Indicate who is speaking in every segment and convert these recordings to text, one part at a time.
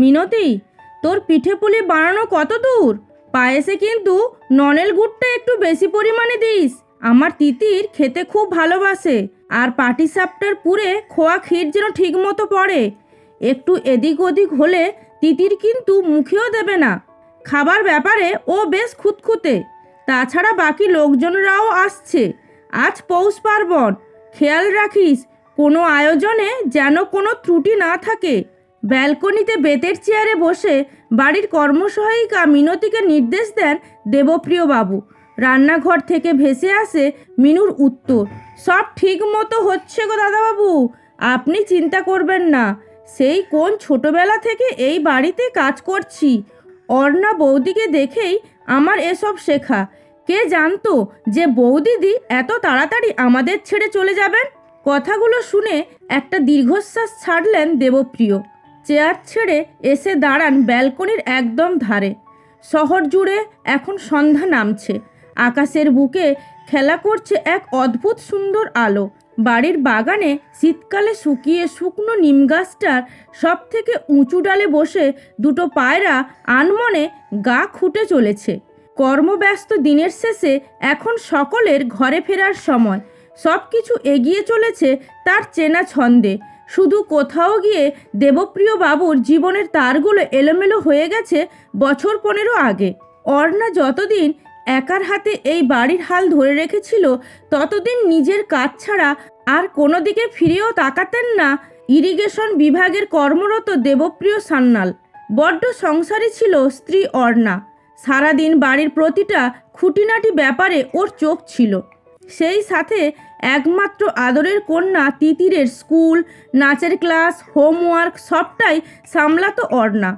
Speaker 1: মিনতি, তোর পিঠে পুলি বানানো কত দূর? পায়েসে কিন্তু ননেল গুড়টা একটু বেশি পরিমাণে দিস। আমার তিতির খেতে খুব ভালোবাসে আর পাটি সাপটার পুরে খোয়া ক্ষীর যেন ঠিক মতো পড়ে। একটু এদিক ওদিক হলে তিতির কিন্তু মুখেও দেবে না। খাবার ব্যাপারে ও বেশ খুঁতখুঁতে। তাছাড়া বাকি লোকজনরাও আসছে। আজ পৌষ পার্বণ। খেয়াল রাখিস, কোনো আয়োজনে যেন কোনো ত্রুটি না থাকে। ব্যালকনিতে বেতের চেয়ারে বসে বাড়ির কর্মসহায়িকা মিনতিকে নির্দেশ দেন দেবপ্রিয় বাবু। রান্নাঘর থেকে ভেসে আসে মিনুর উত্তর, সব ঠিক মতো হচ্ছে গো দাদাবাবু, আপনি চিন্তা করবেন না। সেই কোন ছোটবেলা থেকে এই বাড়িতে কাজ করছি। অর্ণা বৌদিকে দেখেই আমার এসব শেখা। কে জানতো যে বৌদিদি এত তাড়াতাড়ি আমাদের ছেড়ে চলে যাবেন? কথাগুলো শুনে একটা দীর্ঘশ্বাস ছাড়লেন দেবপ্রিয়। চেয়ার ছেড়ে এসে দাঁড়ান ব্যালকনির একদম ধারে। শহর জুড়ে এখন সন্ধ্যা নামছে। আকাশের বুকে খেলা করছে এক অদ্ভুত সুন্দর আলো। বাড়ির বাগানে শীতকালে শুকিয়ে শুকনো নিম গাছটার সব থেকে উঁচু ডালে বসে দুটো পায়রা আনমনে গা খুঁটে চলেছে। কর্মব্যস্ত দিনের শেষে এখন সকলের ঘরে ফেরার সময়। সব কিছু এগিয়ে চলেছে তার চেনা ছন্দে। শুধু কোথাও গিয়ে দেবপ্রিয় বাবুর জীবনের তারগুলো এলোমেলো হয়ে গেছে বছর পনেরো আগে। অর্ণা যতদিন একার হাতে এই বাড়ির হাল ধরে রেখেছিল, ততদিন নিজের কাজ ছাড়া আর কোনো দিকে ফিরেও তাকাতেন না ইরিগেশন বিভাগের কর্মরত দেবপ্রিয় সান্যাল। বড্ড সংসারী ছিল স্ত্রী অর্ণা। সারাদিন বাড়ির প্রতিটা খুঁটিনাটি ব্যাপারে ওর চোখ ছিল। সেই সাথে একমাত্র আদরের কন্যা তিতিরের স্কুল, নাচের ক্লাস, হোমওয়ার্ক সবটাই সামলাতো অর্ণা।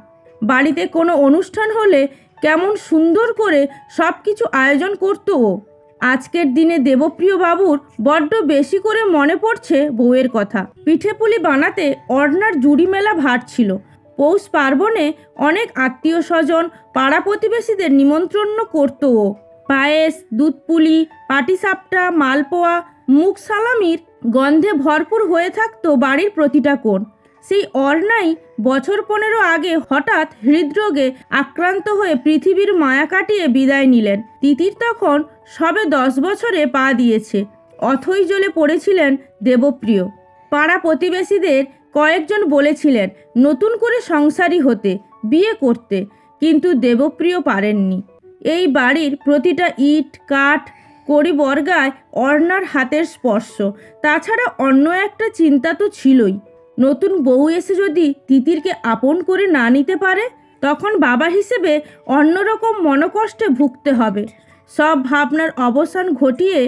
Speaker 1: বাড়িতে কোনো অনুষ্ঠান হলে কেমন সুন্দর করে সব কিছু আয়োজন করতো ও। আজকের দিনে দেবপ্রিয় বাবুর বড্ড বেশি করে মনে পড়ছে বউয়ের কথা। পিঠেপুলি বানাতে অর্ণার জুড়ি মেলা ভার ছিল। পৌষ পার্বণে অনেক আত্মীয় স্বজন, পাড়া প্রতিবেশীদের নিমন্ত্রণ করতো ও। পায়েস দুধপুলি পাটিসাপটা মালপোয়া মুখ সালামির গন্ধে ভরপুর হয়ে থাকতো বাড়ির প্রতিটা কোণ। সেই অর্ণাই বছর পনেরো আগে হঠাৎ হৃদরোগে আক্রান্ত হয়ে পৃথিবীর মায়া কাটিয়ে বিদায় নিলেন। তিতির তখন সবে দশ বছরে পা দিয়েছে। অথই জলে পড়েছিলেন দেবপ্রিয়। পাড়া প্রতিবেশীদের কয়েকজন বলেছিলেন, নতুন করে সংসারী হতে, বিয়ে করতে। কিন্তু দেবপ্রিয় পারেননি। এই বাড়ির প্রতিটা ইট, কাঠ কড়ি বর্গায় অর্ণার হাতের স্পর্শ। তাছাড়া অন্য একটা চিন্তা তো ছিলই। নতুন বউ এসে যদি তিতিরকে আপন করে না নিতে পারে, তখন বাবা হিসেবে অন্যরকম মনকষ্টে ভুগতে হবে। সব ভাবনার অবসান ঘটিয়ে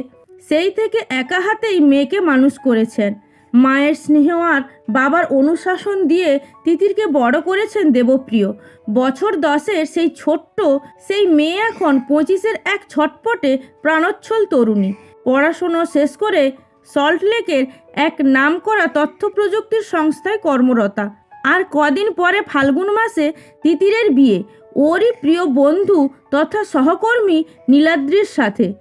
Speaker 1: সেই থেকে একা হাতেই মেয়েকে মানুষ করেছেন। মায়ের স্নেহ আর বাবার অনুশাসন দিয়ে তিতিরকে বড় করেছেন দেবপ্রিয়। বছর দশের সেই ছোট্ট, সেই মেয়ে এখন পঁচিশের এক ছটপটে প্রাণোচ্ছল তরুণী। পড়াশুনো শেষ করে সল্টলেকের এক নামকরা তথ্য প্রযুক্তির সংস্থায় কর্মরতা। আর কদিন পরে ফাল্গুন মাসে তিতিরের বিয়ে। ওরই প্রিয় বন্ধু তথা সহকর্মী নীলাদ্রির সাথে।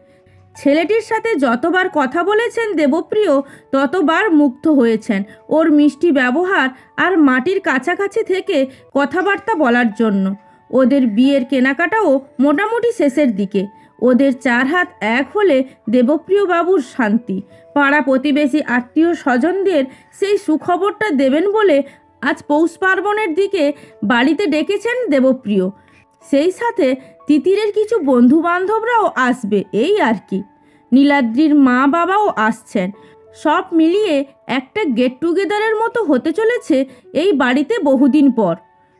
Speaker 1: ছেলেটির সাথে যতবার কথা বলেছেন দেবপ্রিয়, ততবার মুগ্ধ হয়েছেন। ওর মিষ্টি ব্যবহার আর মাটির কাছাকাছি থেকে কথাবার্তা বলার জন্য। ওদের বিয়ের কেনাকাটাও মোটামুটি শেষের দিকে। ওদের চার হাত এক হলে দেবপ্রিয় বাবুর শান্তি। পাড়া প্রতিবেশী আত্মীয় স্বজনদের সেই সুখবরটা দেবেন বলে আজ পৌষ পার্বণের দিকে বাড়িতে ডেকেছেন দেবপ্রিয়। সেই সাথে তিতিরের কিছু বন্ধু বান্ধবরাও আসবে, এই আর কি। নীলাদ্রির মা বাবাও আসছেন। সব মিলিয়ে একটা গেট টুগেদারের মতো হতে চলেছে এই বাড়িতে বহুদিন পর।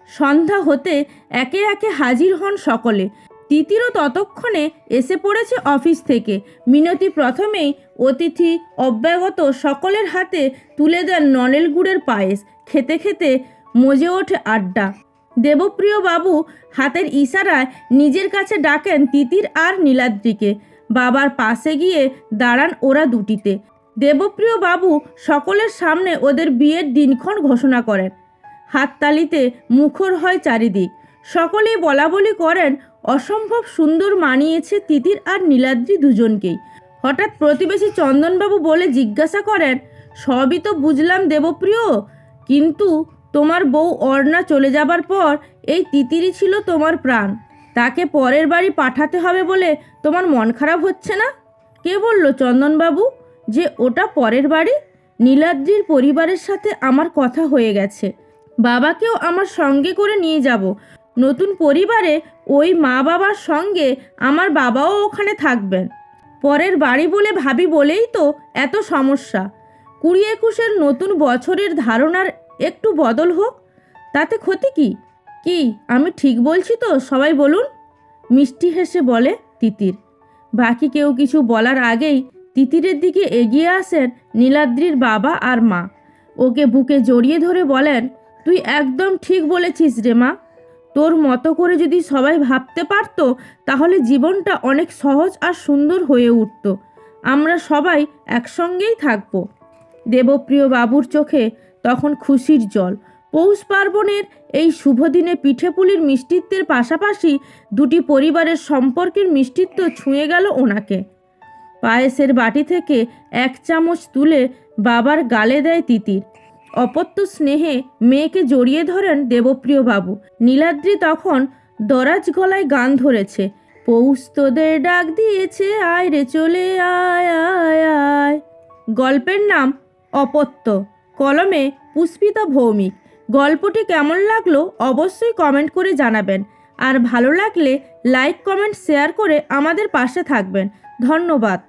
Speaker 1: সন্ধ্যা হতে একে একে হাজির হন সকলে। তিতিরও ততক্ষণে এসে পড়েছে অফিস থেকে। মিনতি প্রথমেই অতিথি অব্যাগত সকলের হাতে তুলে দেন নলেল গুড়ের পায়েস। খেতে খেতে মজে ওঠে আড্ডা। দেবপ্রিয় বাবু হাতের ইশারায় নিজের কাছে ডাকেন তিতির আর নীলাদ্রিকে। বাবার পাশে গিয়ে দাঁড়ান ওরা দুটিতে। দেবপ্রিয় বাবু সকলের সামনে ওদের বিয়ের দিনক্ষণ ঘোষণা করেন। হাততালিতে মুখর হয় চারিদিক। সকলেই বলা বলি করেন, অসম্ভব সুন্দর মানিয়েছে তিতির আর নীলাদ্রি দুজনকেই। হঠাৎ প্রতিবেশী চন্দনবাবু বলে জিজ্ঞাসা করেন, সবই তো বুঝলাম দেবপ্রিয়, কিন্তু তোমার বউ অর্ণা চলে যাবার পর এই তিতিরি ছিল তোমার প্রাণ। তাকে পরের বাড়ি পাঠাতে হবে বলে তোমার মন খারাপ হচ্ছে না? কে বলল চন্দনবাবু যে ওটা পরের বাড়ি? নীলাদ্রির পরিবারের সাথে আমার কথা হয়ে গেছে। বাবাকেও আমার সঙ্গে করে নিয়ে যাব। নতুন পরিবারে ওই মা বাবার সঙ্গে আমার বাবাও ওখানে থাকবেন। পরের বাড়ি বলে ভাবি বলেই তো এত সমস্যা। কুড়ি একুশের নতুন বছরের ধারণার একটু বদল হোক, তাতে ক্ষতি কি? কি, আমি ঠিক বলছি তো? সবাই বলুন। মিষ্টি হেসে বলে তিতির। বাকি কেউ কিছু বলার আগেই তিতিরের দিকে এগিয়ে আসেন নীলাদ্রির বাবা আর মা। ওকে বুকে জড়িয়ে ধরে বলেন, তুই একদম ঠিক বলেছিস রে মা। তোর মতো করে যদি সবাই ভাবতে পারতো, তাহলে জীবনটা অনেক সহজ আর সুন্দর হয়ে উঠত। আমরা সবাই একসঙ্গেই থাকব। দেবপ্রিয় বাবুর চোখে তখন খুশির জল। পৌষ পার্বণের এই শুভ দিনে পিঠেপুলির মিষ্টিত্বের পাশাপাশি দুটি পরিবারের সম্পর্কের মিষ্টিত্ব ছুঁয়ে গেল ওনাকে। পায়েসের বাটি থেকে এক চামচ তুলে বাবার গালে দেয় তিতির। অপত্য স্নেহে মেয়েকে জড়িয়ে ধরেন দেবপ্রিয় বাবু। নীলাদ্রি তখন দরাজ গলায় গান ধরেছে, পৌষ তোদের ডাক দিয়েছে, আয় রে চলে, আয় আয় আয়। গল্পের নাম অপত্য। কলমে পুষ্পিতা ভৌমিক। গল্পটি কেমন লাগল অবশ্যই কমেন্ট করে জানাবেন। আর ভালো লাগলে লাইক, কমেন্ট, শেয়ার করে আমাদের পাশে থাকবেন। ধন্যবাদ।